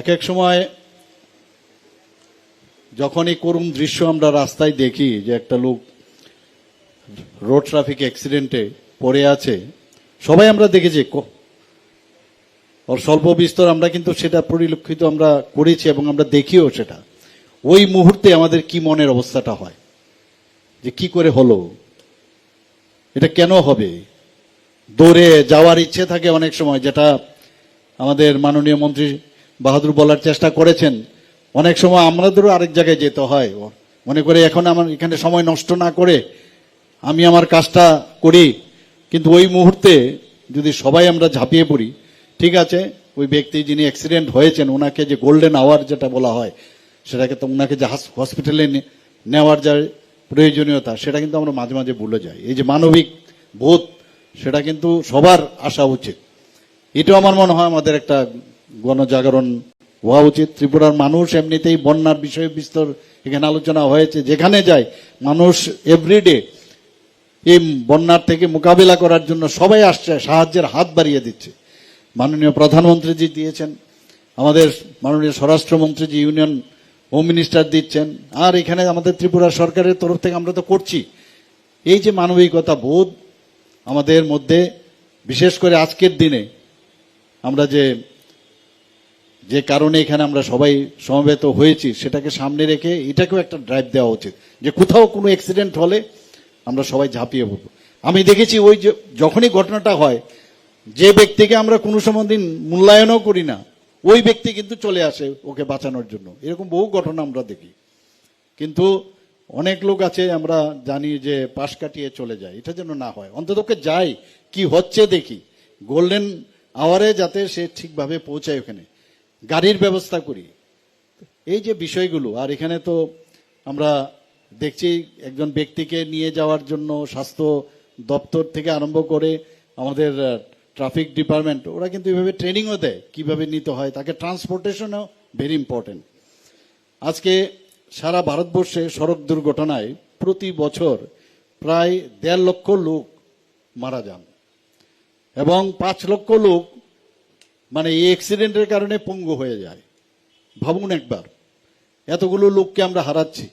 এক এক সময় যখনই করুণ দৃশ্য আমরা রাস্তায় দেখি যে একটা লোক রোড ট্রাফিক অ্যাক্সিডেন্টে পড়ে আছে, সবাই আমরা দেখেছি ওর স্বল্প বিস্তর আমরা কিন্তু সেটা পরিলক্ষিত আমরা করেছি এবং আমরা দেখিও সেটা। ওই মুহূর্তে আমাদের কি মনের অবস্থাটা হয়? যে কি করে হলো? এটা কেন হবে? দৌড়ে যাওয়ার ইচ্ছে থাকে অনেক সময়, যেটা আমাদের মাননীয় মন্ত্রী বাহাদুর বলার চেষ্টা করেছেন। অনেক সময় আমাদেরও আরেক জায়গায় যেতে হয়। মনে করে এখন আমার এখানে সময় নষ্ট না করে আমি আমার কাজটা করি। কিন্তু ওই মুহূর্তে যদি সবাই আমরা ঝাঁপিয়ে পড়ি, ঠিক আছে, ওই ব্যক্তি যিনি অ্যাক্সিডেন্ট হয়েছেন, ওনাকে যে গোল্ডেন আওয়ার যেটা বলা হয়, সেটাকে তো ওনাকে যে হসপিটালে নেওয়ার যা প্রয়োজনীয়তা, সেটা কিন্তু আমরা মাঝে মাঝে ভুলে যাই। এই যে মানবিক বোধ, সেটা কিন্তু সবার আসা উচিত। এটাও আমার মনে হয় আমাদের একটা গণজাগরণ হওয়া উচিত। ত্রিপুরার মানুষ এমনিতেই বন্যার বিষয়ে বিস্তর এখানে আলোচনা হয়েছে। যেখানে যায় মানুষ এভরিডে এই বন্যার থেকে মোকাবিলা করার জন্য সবাই আসছে, সাহায্যের হাত বাড়িয়ে দিচ্ছে। মাননীয় প্রধানমন্ত্রীজি দিয়েছেন, আমাদের মাননীয় স্বরাষ্ট্রমন্ত্রীজি, ইউনিয়ন হোম মিনিস্টার দিচ্ছেন, আর এখানে আমাদের ত্রিপুরা সরকারের তরফ থেকে আমরা তো করছি। এই যে মানবিকতা বোধ আমাদের মধ্যে, বিশেষ করে আজকের দিনে, আমরা যে যে কারণে এখানে আমরা সবাই সমবেত হয়েছি, সেটাকে সামনে রেখে এটাকেও একটা ড্রাইভ দেওয়া উচিত, যে কোথাও কোনো অ্যাক্সিডেন্ট হলে আমরা সবাই ঝাঁপিয়ে পড়ব। আমি দেখেছি ওই যখনই ঘটনাটা হয়, যে ব্যক্তিকে আমরা কোনো সময় দিন মূল্যায়নও করি না, ওই ব্যক্তি কিন্তু চলে আসে ওকে বাঁচানোর জন্য। এরকম বহু ঘটনা আমরা দেখি। কিন্তু অনেক লোক আছে, আমরা জানি যে পাশ কাটিয়ে চলে যায়, এটা যেন না হয়। অন্ততকে যাই, কি হচ্ছে দেখি। গোল্ডেন আওয়ারে যাতে সে ঠিকভাবে পৌঁছায় ওখানে। গাড়ির ব্যবস্থা করি। এই যে বিষয়গুলো, আর এখানে তো আমরা দেখছি একজন ব্যক্তিকে নিয়ে যাওয়ার জন্য স্বাস্থ্য দপ্তর থেকে আরম্ভ করে আমাদের ট্রাফিক ডিপার্টমেন্ট, ওরা কিন্তু এভাবে ট্রেনিংও দেয় কীভাবে নিতে হয়। তাকে ট্রান্সপোর্টেশনও ভেরি ইম্পর্টেন্ট আজকে সারা ভারতবর্ষে সড়ক দুর্ঘটনায় প্রতি বছর প্রায় দেড় লক্ষ লোক মারা যান এবং পাঁচ লক্ষ লোক মানে এই অ্যাক্সিডেন্টের কারণে পঙ্গু হয়ে যায়। ভাবুন একবার, এতগুলো লোককে আমরা হারাচ্ছি।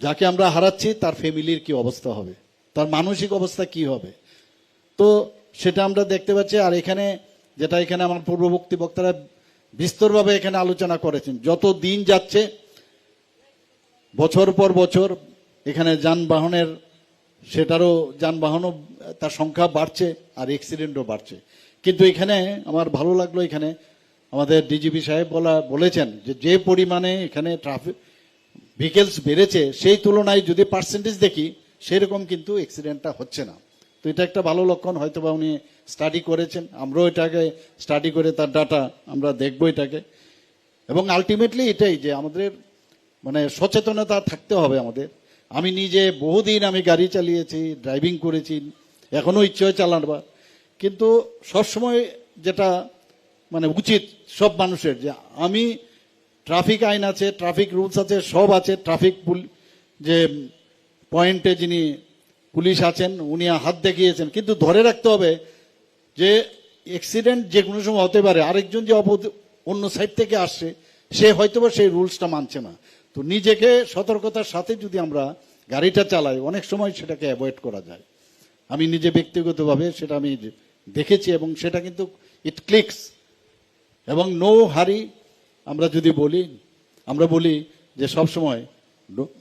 যাকে আমরা হারাচ্ছি, তার ফ্যামিলির কি অবস্থা হবে? তার মানসিক অবস্থা কি হবে? তো সেটা আমরা দেখতে পাচ্ছি, আর এখানে যেটা এখানে আমার পূর্ববর্তী বক্তারা বিস্তরভাবে এখানে আলোচনা করেছেন। যত দিন যাচ্ছে, বছর পর বছর এখানে যানবাহনের, সেটারও যানবাহনও, তার সংখ্যা বাড়ছে আর অ্যাক্সিডেন্টও বাড়ছে। কিন্তু এখানে আমার ভালো লাগল এখানে আমাদের ডিজিপি সাহেব বলা, বলেছেন যে যে পরিমাণে এখানে ট্রাফিক ভেহিকেলস বেড়েছে, সেই তুলনায় যদি পার্সেন্টেজ দেখি, সেরকম কিন্তু অ্যাক্সিডেন্টটা হচ্ছে না। তো এটা একটা ভালো লক্ষণ হয়তো বা উনি স্টাডি করেছেন, আমরাও এটাকে স্টাডি করে তার ডাটা আমরা দেখব এটাকে। এবং আলটিমেটলি এটাই যে আমাদের মানে সচেতনতা থাকতে হবে আমাদের। আমি নিজে বহুদিন আমি গাড়ি চালিয়েছি ড্রাইভিং করেছি এখনও ইচ্ছে হয় চালানবার কিন্তু সবসময় যেটা মানে উচিত সব মানুষের যে আমি ট্রাফিক আইন আছে, ট্রাফিক রুলস আছে, সব আছে। ট্রাফিক যে পয়েন্টে যিনি পুলিশ আছেন, উনি হাত দেখিয়েছেন। কিন্তু ধরে রাখতে হবে যে অ্যাক্সিডেন্ট যে কোনো সময় হতে পারে, আরেকজন যে অপো- অন্য সাইড থেকে আসছে, সে হয়তোবা সেই রুলসটা মানছে না। তো নিজেকে সতর্কতার সাথে যদি আমরা গাড়িটা চালাই, অনেক সময় সেটাকে অ্যাভয়েড করা যায়। আমি নিজে ব্যক্তিগতভাবে সেটা আমি দেখেছি এবং সেটা কিন্তু ইট ক্লিকস এবং নো হারি আমরা যদি বলি, আমরা বলি যে সব সময়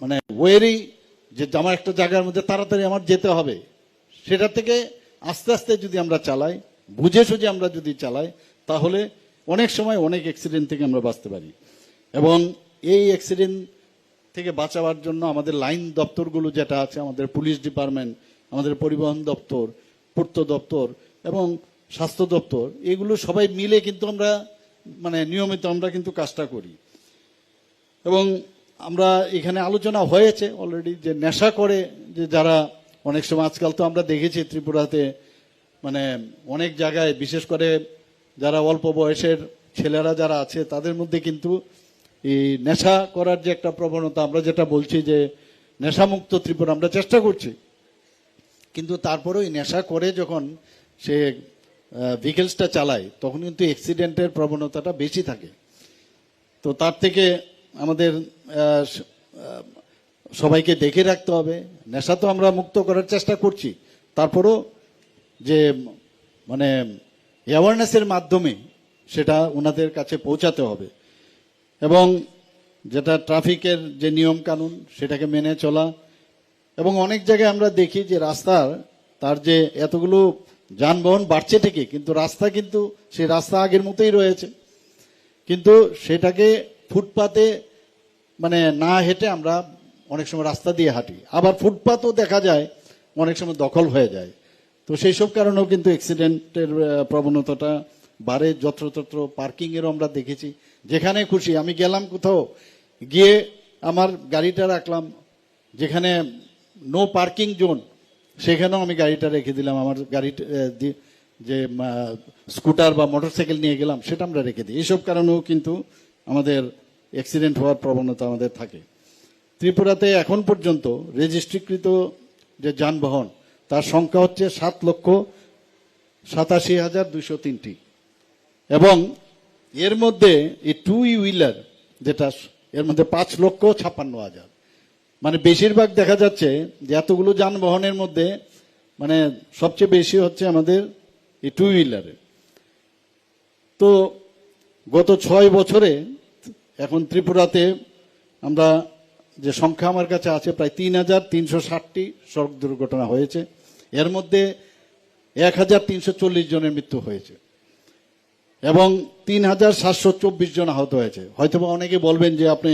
মানে ওয়েরই যে আমার একটা জায়গার মধ্যে তাড়াতাড়ি আমার যেতে হবে, সেটা থেকে আস্তে আস্তে যদি আমরা চালাই, বুঝে সুঝে আমরা যদি চালাই, তাহলে অনেক সময় অনেক অ্যাক্সিডেন্ট থেকে আমরা বাঁচতে পারি। এবং এই অ্যাক্সিডেন্ট থেকে বাঁচাবার জন্য আমাদের লাইন দপ্তরগুলো যেটা আছে, আমাদের পুলিশ ডিপার্টমেন্ট আমাদের পরিবহন দপ্তর, পূর্ত দপ্তর এবং স্বাস্থ্য দপ্তর, এগুলো সবাই মিলে কিন্তু আমরা মানে নিয়মিত আমরা কিন্তু কাজটা করি। এবং আমরা এখানে আলোচনা হয়েছে অলরেডি যে নেশা করে, যে যারা অনেক সময় আজকাল তো আমরা দেখেছি ত্রিপুরাতে মানে অনেক জায়গায়, বিশেষ করে যারা অল্প বয়সের ছেলেরা যারা আছে, তাদের মধ্যে কিন্তু এই নেশা করার যে একটা প্রবণতা, আমরা যেটা বলছি যে নেশামুক্ত ত্রিপুরা আমরা চেষ্টা করছি। কিন্তু তারপরেও নেশা করে যখন সে ভেহিকেলসটা চালায়, তখন কিন্তু অ্যাক্সিডেন্টের প্রবণতাটা বেশি থাকে। তো তার থেকে আমাদের সবাইকে দেখে রাখতে হবে। নেশা তো আমরা মুক্ত করার চেষ্টা করছি। তারপরও যে মানে অ্যাওয়ারনেসের মাধ্যমে সেটা ওনাদের কাছে পৌঁছাতে হবে। এবং যেটা ট্রাফিকের যে নিয়ম কানুন সেটাকে মেনে চলা। এবং অনেক জায়গায় আমরা দেখি যে রাস্তার, তার যে এতগুলো যানবাহন বাড়ছে ঠিকই, কিন্তু রাস্তা কিন্তু, সেই রাস্তা আগের মতোই রয়েছে। কিন্তু সেটাকে ফুটপাতে মানে না হেঁটে আমরা অনেক সময় রাস্তা দিয়ে হাঁটি। আবার ফুটপাতও দেখা যায়, অনেক সময় দখল হয়ে যায়। তো সেই সব কারণেও কিন্তু অ্যাক্সিডেন্টের প্রবণতাটা বাড়ে। যত্রতত্র পার্কিংয়েরও আমরা দেখেছি। যেখানে খুশি, আমি গেলাম কোথাও, গিয়ে আমার গাড়িটা রাখলাম। যেখানে নো পার্কিং জোন সেখানেও আমি গাড়িটা রেখে দিলাম। আমার দি- যে স্কুটার বা মোটরসাইকেল নিয়ে গেলাম, সেটা আমরা রেখে দিই। এইসব কারণেও কিন্তু আমাদের অ্যাক্সিডেন্ট হওয়ার প্রবণতা আমাদের থাকে। ত্রিপুরাতে এখন পর্যন্ত রেজিস্ট্রিকৃত যে যানবাহন, তার সংখ্যা হচ্ছে সাত লক্ষ সাতাশি হাজার দুশো তিনটি। এবং এর মধ্যে এই টু হুইলার যেটা, এর মধ্যে পাঁচ লক্ষ ছাপ্পান্ন হাজার। মানে বেশিরভাগ দেখা যাচ্ছে যে এতগুলো যানবাহনের মধ্যে মানে সবচেয়ে বেশি হচ্ছে আমাদের এই টু হুইলারে তো গত ছয় বছরে এখন ত্রিপুরাতে আমরা যে সংখ্যা আমার কাছে আছে প্রায় তিন হাজার তিনশো ষাটটি সড়ক দুর্ঘটনা হয়েছে। এর মধ্যে এক হাজার তিনশো চল্লিশ জনের মৃত্যু হয়েছে এবং তিন হাজার সাতশো চব্বিশ জন আহত হয়েছে। হয়তোবা অনেকে বলবেন যে আপনি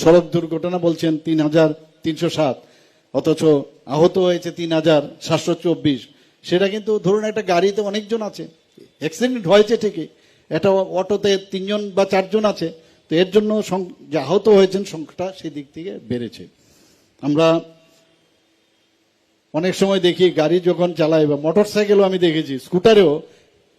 সড়ক দুর্ঘটনা বলছেন, তিন হাজার তিনশো সাত, অথচ আহত হয়েছে তিন হাজার সাতশো চব্বিশ। সেটা কিন্তু ধরুন একটা গাড়িতে অনেকজন আছে অ্যাক্সিডেন্ট হয়েছে ঠিকই এটা অটোতে তিনজন বা চারজন আছে, তো এর জন্য যে আহত হয়েছেন সংখ্যাটা সেদিক থেকে বেড়েছে। আমরা অনেক সময় দেখি গাড়ি যখন চালাই বা মোটর সাইকেলও আমি দেখেছি স্কুটারেও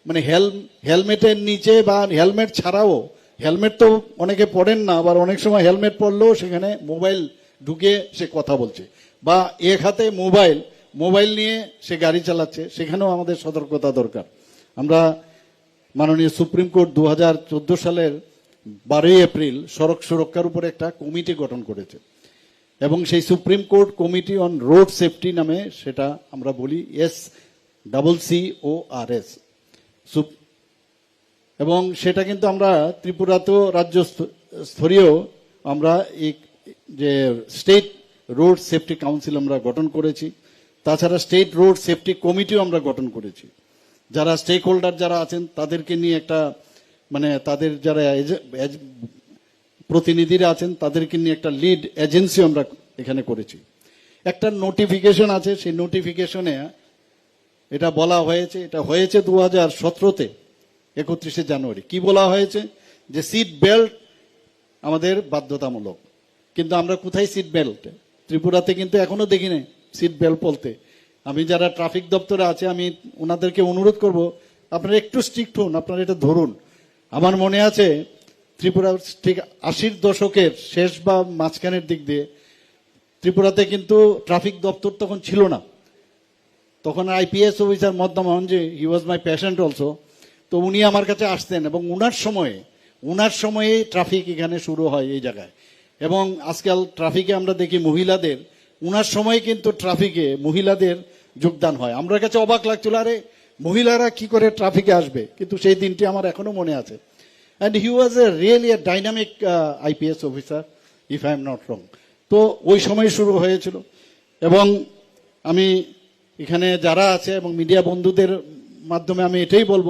মানে হেল হেলমেটের নিচে বা হেলমেট ছাড়াও হেলমেট তো অনেকে পড়েন না, আবার অনেক সময় হেলমেট পরলেও সেখানে মোবাইল ঢুকে সে কথা বলছে। বা এক হাতে মোবাইল মোবাইল নিয়ে সে গাড়ি চালাচ্ছে, সেখানেও আমাদের সতর্কতা দরকার। আমরা মাননীয় সুপ্রিম কোর্ট দু হাজার চোদ্দ সালের বারোই এপ্রিল সড়ক সুরক্ষার উপর একটা কমিটি গঠন করেছে। এবং সেই Supreme Court committee on road safety নামে সেটা আমরা বলি S double C O R S. এবং সেটা কিন্তু আমরা ত্রিপুরাতেও রাজ্য স্তরীয় আমরা এই যে স্টেট রোড সেফটি কাউন্সিল আমরা গঠন করেছি, তাছাড়া স্টেট রোড সেফটি কমিটিও আমরা গঠন করেছি। যারা স্টেক হোল্ডার যারা আছেন, তাদেরকে নিয়ে একটা মানে তাদের যারা প্রতিনিধিরা আছেন, তাদেরকে নিয়ে একটা লিড এজেন্সি আমরা এখানে করেছি। একটা নোটিফিকেশন আছে, সেই নোটিফিকেশনে এটা বলা হয়েছে, এটা হয়েছে দু হাজার সতেরোতে, একত্রিশে জানুয়ারি। কি বলা হয়েছে? যে সিট বেল্ট আমাদের বাধ্যতামূলক। কিন্তু আমরা কোথায় সিট বেল্ট ত্রিপুরাতে কিন্তু এখনও দেখি নাই সিট বেল্ট বলতে। আমি যারা ট্রাফিক দপ্তরে আছে, আমি ওনাদেরকে অনুরোধ করব, আপনারা একটু স্ট্রিক্ট হন, আপনারা এটা ধরুন। আমার মনে আছে ত্রিপুরা ঠিক আশির দশকের শেষ বা মাঝখানের দিক দিয়ে, ত্রিপুরাতে কিন্তু ট্রাফিক দপ্তর তখন ছিল না। তখন আইপিএস অফিসার মদ্দা মোহন যে হি ওয়াজ মাই প্যাশেন্ট অলসো তো উনি আমার কাছে আসতেন এবং উনার সময়ে উনার সময়ে ট্রাফিক এখানে শুরু হয় এই জায়গায়। এবং আজকাল ট্রাফিকে আমরা দেখি মহিলাদের, উনার সময় কিন্তু ট্রাফিকে মহিলাদের যোগদান হয়। আমরা কাছে অবাক লাগছিল, আরে মহিলারা কি করে ট্রাফিকে আসবে? কিন্তু সেই দিনটি আমার এখনও মনে আছে। And he was a really a dynamic IPS officer if I am not wrong তো ওই সময় শুরু হয়েছিল। এবং আমি এখানে যারা আছে এবং মিডিয়া বন্ধুদের মাধ্যমে আমি এটাই বলব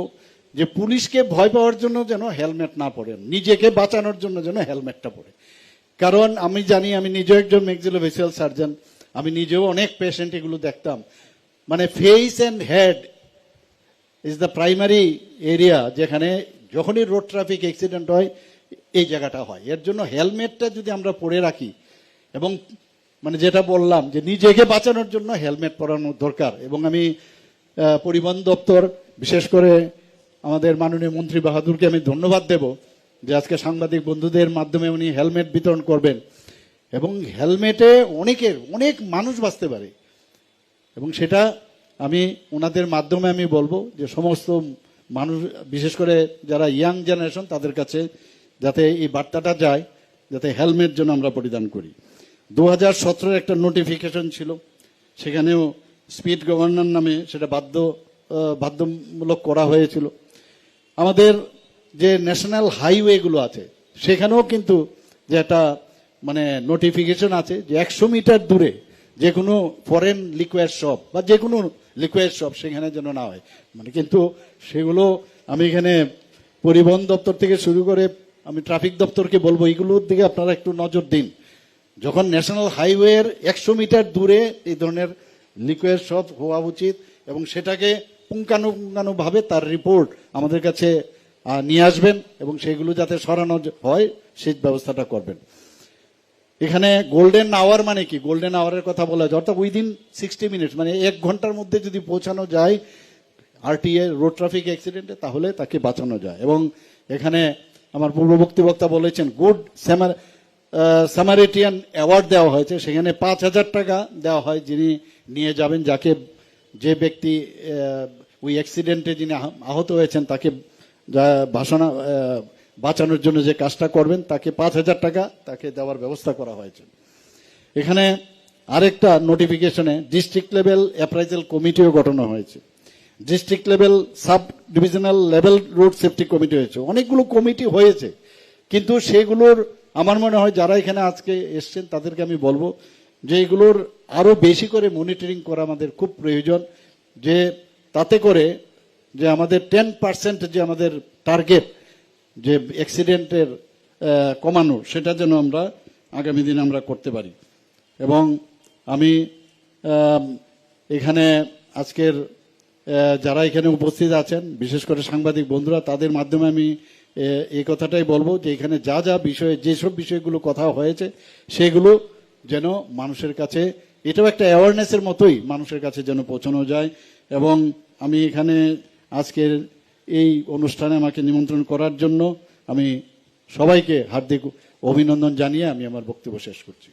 যে পুলিশকে ভয় পাওয়ার জন্য যেন হেলমেট না পরেন নিজেকে বাঁচানোর জন্য যেন হেলমেটটা পরে। কারণ আমি জানি, আমি নিজেও একজন মেক্সিলোভেসিয়াল সার্জন, আমি নিজেও অনেক পেশেন্ট এগুলো দেখতাম। মানে face and head is the primary area যেখানে যখনই রোড ট্রাফিক অ্যাক্সিডেন্ট হয়, এই জায়গাটা হয়। এর জন্য হেলমেটটা যদি আমরা পরে রাখি, এবং মানে যেটা বললাম যে নিজেকে বাঁচানোর জন্য হেলমেট পরানো দরকার, এবং আমি পরিবহন দপ্তর, বিশেষ করে আমাদের মাননীয় মন্ত্রী বাহাদুরকে আমি ধন্যবাদ দেব। যে আজকে সাংবাদিক বন্ধুদের মাধ্যমে উনি হেলমেট বিতরণ করবেন এবং হেলমেটে অনেকের, অনেক মানুষ বাঁচতে পারে। এবং সেটা আমি ওনাদের মাধ্যমে আমি বলব যে সমস্ত মানুষ, বিশেষ করে যারা ইয়াং জেনারেশন, তাদের কাছে যাতে এই বার্তাটা যায়, যাতে হেলমেট যেন আমরা পরিধান করি। দু হাজার একটা নোটিফিকেশন ছিল, সেখানেও স্পিড গভর্নর নামে সেটা বাধ্য বাধ্যমূলক করা হয়েছিল। আমাদের যে ন্যাশনাল হাইওয়েগুলো আছে, সেখানেও কিন্তু যে একটা মানে নোটিফিকেশন আছে যে একশো মিটার দূরে যে কোনো ফরেন লিকুইড শপ বা যে কোনো লিকুইড শপ সেখানে যেন না হয়। মানে কিন্তু সেগুলো আমি এখানে পরিবহন দপ্তর থেকে শুরু করে আমি ট্রাফিক দপ্তরকে বলব, এগুলোর দিকে আপনারা একটু নজর দিন। যখন ন্যাশনাল হাইওয়ের একশো মিটার দূরে এই ধরনের লিকুইড শপ হওয়া উচিত এবং সেটাকে পুঙ্খানুপুঙ্খানুভাবে তার রিপোর্ট আমাদের কাছে নিয়ে আসবেন এবং সেগুলো যাতে সরানো হয়, সেই ব্যবস্থাটা করবেন। এখানে গোল্ডেন আওয়ার মানে কি? গোল্ডেন আওয়ারের কথা বলা হয় অর্থাৎ উইদিন সিক্সটি মিনিট মানে এক ঘণ্টার মধ্যে যদি পৌঁছানো যায় আরটিএ রোড ট্রাফিক অ্যাক্সিডেন্টে তাহলে তাকে বাঁচানো যায়। এবং এখানে আমার পূর্ববর্তী বক্তা বলেছেন গুড স্যামার স্যামারিটিয়ান অ্যাওয়ার্ড দেওয়া হয়েছে। সেখানে পাঁচ হাজার টাকা দেওয়া হয় যিনি নিয়ে যাবেন, যাকে যে ব্যক্তি ওই অ্যাক্সিডেন্টে যিনি আহ- আহত হয়েছেন, তাকে যা ভাষণা বাঁচানোর জন্য যে কাজটা করবেন, তাকে পাঁচ হাজার টাকা তাকে দেওয়ার ব্যবস্থা করা হয়েছে। এখানে আরেকটা নোটিফিকেশনে ডিস্ট্রিক্ট লেভেল অ্যাপ্রাইজাল কমিটিও গঠন হয়েছে। District level sub divisional level road safety committee হয়েছে। অনেকগুলো কমিটি হয়েছে, কিন্তু সেগুলোর আমার মনে হয় যারা এখানে আজকে এসছেন, তাদেরকে আমি বলব যে এগুলোর আরও বেশি করে মনিটরিং করা আমাদের খুব প্রয়োজন, যে তাতে করে যে আমাদের টেন পার্সেন্ট যে আমাদের টার্গেট যে অ্যাক্সিডেন্টের কমানো, সেটা যেন আমরা আগামী দিনে আমরা করতে পারি। এবং আমি এখানে আজকের যারা এখানে উপস্থিত আছেন, বিশেষ করে সাংবাদিক বন্ধুরা, তাদের মাধ্যমে আমি এই কথাটাই বলব যে এখানে যা যা বিষয়ে, যেসব বিষয়গুলো কথা হয়েছে, সেগুলো যেন মানুষের কাছে, এটাও একটা অ্যাওয়ারনেসের মতোই মানুষের কাছে যেন পৌঁছানো যায়। এবং আমি এখানে আজকের এই অনুষ্ঠানে আমাকে নিমন্ত্রণ করার জন্য আমি সবাইকে হার্দিক অভিনন্দন জানিয়ে আমি আমার বক্তব্য শেষ করছি।